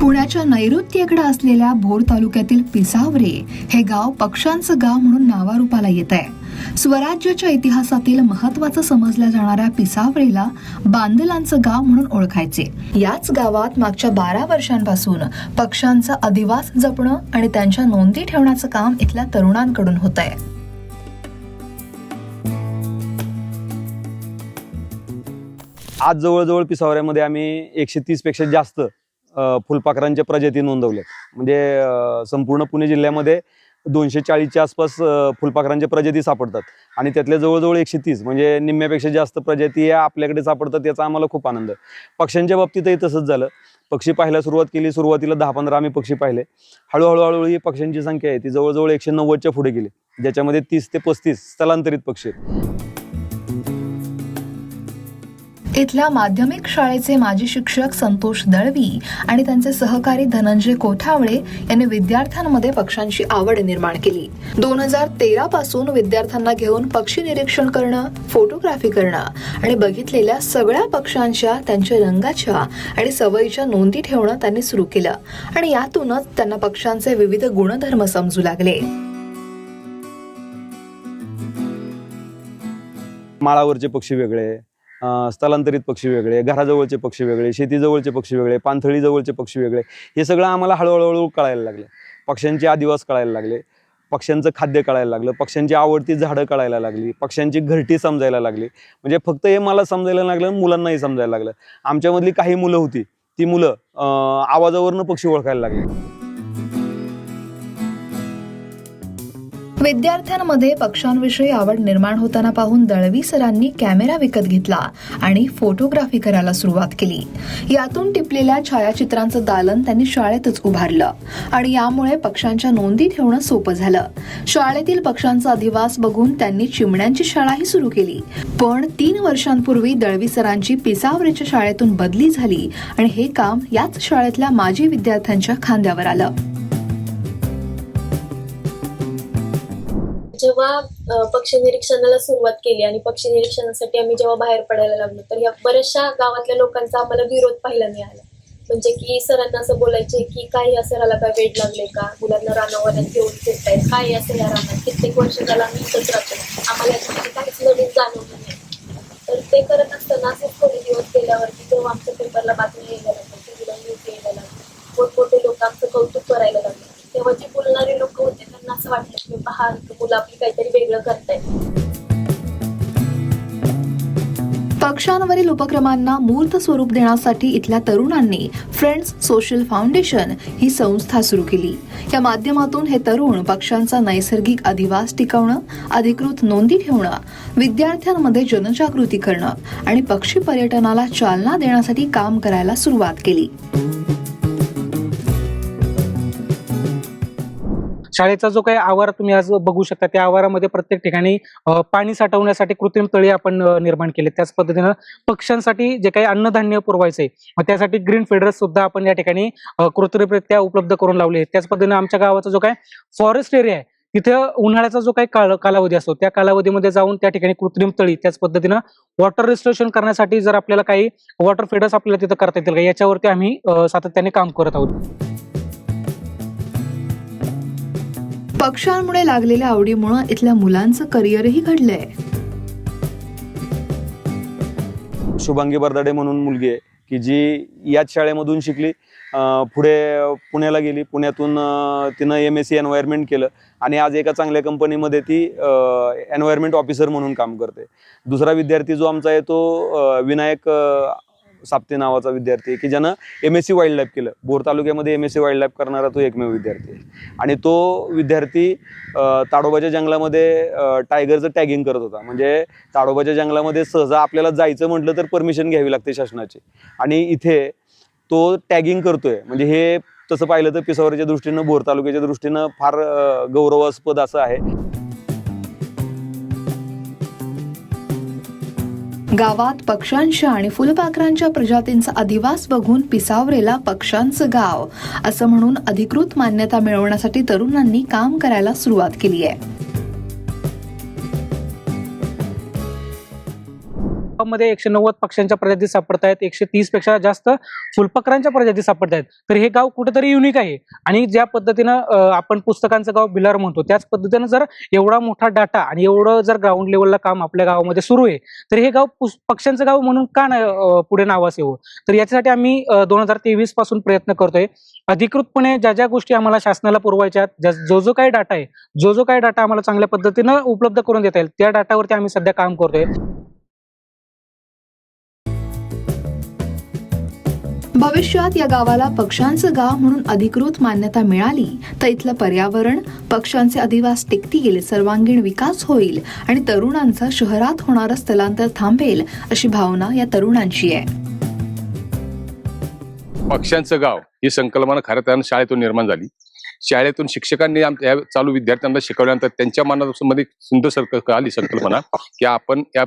पुण्याच्या नैऋत्येकडे असलेल्या भोर तालुक्यातील पिसावरे हे गाव पक्ष्यांचं गाव म्हणून नावारूपाला येत आहे. स्वराज्याच्या इतिहासातील महत्वाचं समजल्या जाणाऱ्या पिसावरेला बांदलांचं गाव म्हणून ओळखायचे. याच गावात मागच्या बारा वर्षांपासून पक्ष्यांचा अधिवास जपणं आणि त्यांच्या नोंदी ठेवण्याचं काम इथल्या तरुणांकडून होत आहे आज जवळजवळ पिसावऱ्यामध्ये आम्ही एकशे तीसपेक्षा जास्त फुलपाखरांच्या प्रजाती नोंदवल्यात म्हणजे संपूर्ण पुणे जिल्ह्यामध्ये दोनशे चाळीसच्या आसपास फुलपाखरांच्या प्रजाती सापडतात. आणि त्यातल्या जवळजवळ एकशे तीस म्हणजे निम्म्यापेक्षा जास्त प्रजाती या आपल्याकडे सापडतात याचा आम्हाला खूप आनंद पक्ष्यांच्या बाबतीतही तसंच झालं. पक्षी पाहायला सुरुवात केली सुरुवातीला दहा पंधरा आम्ही पक्षी पाहिले. हळूहळू हळूहळू ही पक्ष्यांची संख्या आहे ती जवळजवळ एकशे नव्वदच्या पुढे गेली. ज्याच्यामध्ये तीस ते पस्तीस स्थलांतरित पक्षी आहेत. इथल्या माध्यमिक शाळेचे माजी शिक्षक संतोष दळवी आणि त्यांचे सहकारी धनंजय कोठावळे यांनी विद्यार्थ्यांमध्ये पक्ष्यांची आवड निर्माण केली. दोन हजार तेरा पासून विद्यार्थ्यांना घेऊन पक्षी निरीक्षण करणं फोटोग्राफी करणं आणि बघितलेल्या सगळ्या पक्ष्यांच्या त्यांच्या रंगाच्या आणि सवयीच्या नोंदी ठेवणं त्यांनी सुरू केलं आणि यातूनच त्यांना पक्ष्यांचे विविध गुणधर्म समजू लागले. माळावरचे पक्षी वेगळे स्थलांतरित पक्षी वेगळे घराजवळचे पक्षी वेगळे शेतीजवळचे पक्षी वेगळे पाणथळी जवळचे पक्षी वेगळे हे सगळं आम्हाला हळूहळू हळू कळायला लागले. पक्ष्यांचे आदिवास कळायला लागले पक्ष्यांचं खाद्य कळायला लागलं पक्ष्यांची आवडती झाडं कळायला लागली पक्ष्यांची घरटी समजायला लागली. म्हणजे फक्त हे मला समजायला लागलं मुलांनाही समजायला लागलं. आमच्यामधली काही मुलं होती ती मुलं आवाजावरनं पक्षी ओळखायला लागली. विद्यार्थ्यांमध्ये पक्ष्यांविषयी आवड निर्माण होताना पाहून दळवी सरांनी कॅमेरा विकत घेतला आणि फोटोग्राफी करायला सुरुवात केली. यातून टिपलेल्या छायाचित्रांचं दालन त्यांनी शाळेतच उभारलं आणि यामुळे पक्ष्यांच्या नोंदी ठेवणं सोपं झालं. शाळेतील पक्ष्यांचा अधिवास बघून त्यांनी चिमण्यांची शाळाही सुरू केली. पण तीन वर्षांपूर्वी दळवी सरांची पिसावरेच्या शाळेतून बदली झाली आणि हे काम याच शाळेतल्या माजी विद्यार्थ्यांच्या खांद्यावर आलं. जेव्हा पक्षी निरीक्षणाला सुरुवात केली आणि पक्षी निरीक्षणासाठी आम्ही जेव्हा बाहेर पडायला लागलो तर या बऱ्याचशा गावातल्या लोकांचा आम्हाला विरोध पाहायला मिळाला. म्हणजे की सरांना असं बोलायचे की काही असं सराला काय वेळ लागले का? मुलांना रानावर घेऊन फिरतायत. काय असं या रानात? कित्येक वर्ष त्याला आम्ही इथंच राहतो. आम्हाला याच्यामध्ये काहीच नवीन जाणवलं नाही. तर ते करत असताना असेच थोडे दिवस गेल्यावरती जेव्हा आमच्या पेपरला बातमी यायला लागली टीव्हीला न्यूज यायला लागली मोठमोठे लोक आमचं कौतुक करायला लागले तेव्हा जे बोलणारे लोक होते त्यांना असं वाटलं की पहा इथं मुलं आपली काहीतरी वेगळं करतायत. पक्षांवरील उपक्रमांना मूर्त स्वरूप देण्यासाठी इथल्या तरुणांनी फ्रेंड्स सोशल फाउंडेशन ही संस्था सुरू केली. या माध्यमातून हे तरुण पक्ष्यांचा नैसर्गिक अधिवास टिकवणं अधिकृत नोंदी ठेवणं विद्यार्थ्यांमध्ये जनजागृती करणं आणि पक्षी पर्यटनाला चालना देण्यासाठी काम करायला सुरुवात केली. शाळेचा जो काही आवार तुम्ही आज बघू शकता त्या आवारामध्ये प्रत्येक ठिकाणी पाणी साठवण्यासाठी कृत्रिम तळी आपण निर्माण केले. त्याच पद्धतीनं पक्ष्यांसाठी जे काही अन्नधान्य पुरवायचंय मग त्यासाठी ग्रीन फिडर्स सुद्धा आपण या ठिकाणी कृत्रिमरित्या उपलब्ध करून लावले त्याच पद्धतीनं आमच्या गावाचा जो काय फॉरेस्ट एरिया आहे तिथे उन्हाळ्याचा जो काही काळ कालावधी असतो त्या कालावधीमध्ये जाऊन त्या ठिकाणी कृत्रिम तळी त्याच पद्धतीनं वॉटर रिस्टोरेशन करण्यासाठी जर आपल्याला काही वॉटर फिडर्स आपल्याला तिथं करता येतील का याच्यावरती आम्ही सातत्याने काम करत आहोत. पक्ष्यांमुळे लागलेल्या आवडीमुळे इथल्या मुलांचं करिअरही घडलंय. शुभांगी बर्दाडे म्हणून मुलगी आहे की जी याच शाळेमधून शिकली पुढे पुण्याला गेली. पुण्यातून तिनं एम एस सी एन्व्हायरमेंट केलं आणि आज एका चांगल्या कंपनीमध्ये ती एन्व्हायरमेंट ऑफिसर म्हणून काम करते. दुसरा विद्यार्थी जो आमचा आहे तो विनायक साप्ते नावाचा विद्यार्थी आहे की ज्यानं M S C wild life केलं. बोर तालुक्यामध्ये M S C wild life करणारा तो एकमेव विद्यार्थी आहे. आणि तो विद्यार्थी ताडोबाच्या जंगलामध्ये टायगरचं टॅगिंग करत होता. म्हणजे ताडोबाच्या जंगलामध्ये सहजा आपल्याला जायचं म्हटलं तर परमिशन घ्यावी लागते शासनाची. आणि इथे तो टॅगिंग करतोय. म्हणजे हे तसं पाहिलं तर पिसावरच्या दृष्टीनं बोर तालुक्याच्या दृष्टीनं फार गौरवास्पद असं आहे. गावात पक्ष्यांच्या आणि फुलपाखरांच्या प्रजातींचा अधिवास बघून पिसावरेला पक्ष्यांचं गाव असं म्हणून अधिकृत मान्यता मिळवण्यासाठी तरुणांनी काम करायला सुरुवात केली आहे. गावामध्ये एकशे नव्वद पक्ष्यांच्या प्रजाती सापडत आहेत एकशे तीसपेक्षा जास्त फुलपकरांच्या प्रजाती सापडत आहेत तर हे गाव कुठेतरी युनिक आहे. आणि ज्या पद्धतीनं आपण पुस्तकांचं गाव बिलार म्हणतो त्याच पद्धतीनं जर एवढा मोठा डाटा आणि एवढं जर ग्राउंड लेवलला काम आपल्या गावामध्ये सुरू आहे तर हे गाव पक्ष्यांचं गाव म्हणून का नाही पुढे नावास येऊ तर याच्यासाठी आम्ही दोन हजार तेवीसपासून प्रयत्न करतोय. अधिकृतपणे ज्या ज्या गोष्टी आम्हाला शासनाला पुरवायच्या आहेत, ज्या- जो जो काही डाटा आहे जो जो काही डाटा आम्हाला चांगल्या पद्धतीनं उपलब्ध करून देता येईल त्या डाटावरती आम्ही सध्या काम करतोय. भविष्यात या गावाला पक्ष्यांचं गाव म्हणून अधिकृत मान्यता मिळाली तर इथलं पर्यावरण पक्ष्यांचे अधिवास टिकतील सर्वांगीण विकास होईल आणि तरुणांचं शहरात होणारं स्थलांतर थांबेल अशी भावना या तरुणांची आहे. पक्ष्यांचं गाव ही संकल्पना खऱ्या त्यानं शाळेतून निर्माण झाली. शाळेतून शिक्षकांनी आमच्या चालू विद्यार्थ्यांना शिकवल्यानंतर त्यांच्या मनामध्ये सुंदर सर आली संकल्पना की आपण या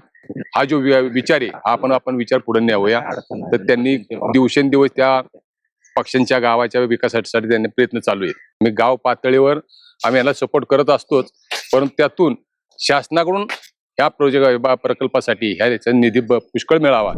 हा जो विचार आहे हा आपण आपण विचार पुढे न्यावूया. तर त्यांनी दिवसेंदिवस त्या पक्ष्यांच्या गावाच्या विकासासाठी त्यांनी प्रयत्न चालू आहेत. मी गाव पातळीवर आम्ही याला सपोर्ट करत असतोच परंतु त्यातून शासनाकडून ह्या प्रोजेक्ट प्रकल्पासाठी ह्या निधी पुष्कळ मिळावा.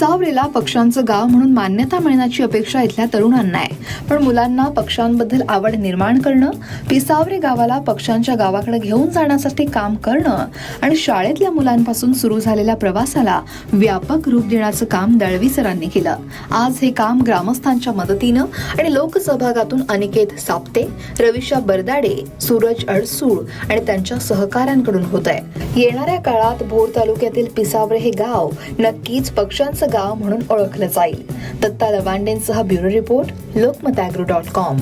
पिसावरेला पक्ष्यांचं गाव म्हणून मान्यता मिळण्याची अपेक्षा इथल्या तरुणांना आहे. पण मुलांना पक्ष्यांबद्दल आवड निर्माण करणं पिसावरे गावाला पक्ष्यांच्या गावाकडे घेऊन जाण्यासाठी काम करणं आणि शाळेतल्या मुलांपासून सुरू झालेल्या प्रवासाला व्यापक रूप देण्याचं काम दळवी सरांनी केलं. आज हे काम ग्रामस्थांच्या मदतीनं आणि लोकसहभागातून अनिकेत साप्ते रविशा बरदाडे सूरज अडसूळ आणि त्यांच्या सहकाऱ्यांकडून होत आहे येणाऱ्या काळात भोर तालुक्यातील पिसावरे हे गाव नक्कीच पक्ष्यांचं गाव म्हणून ओळखलं जाईल. Datta लवांडेंसह bureau report Lokmat dot com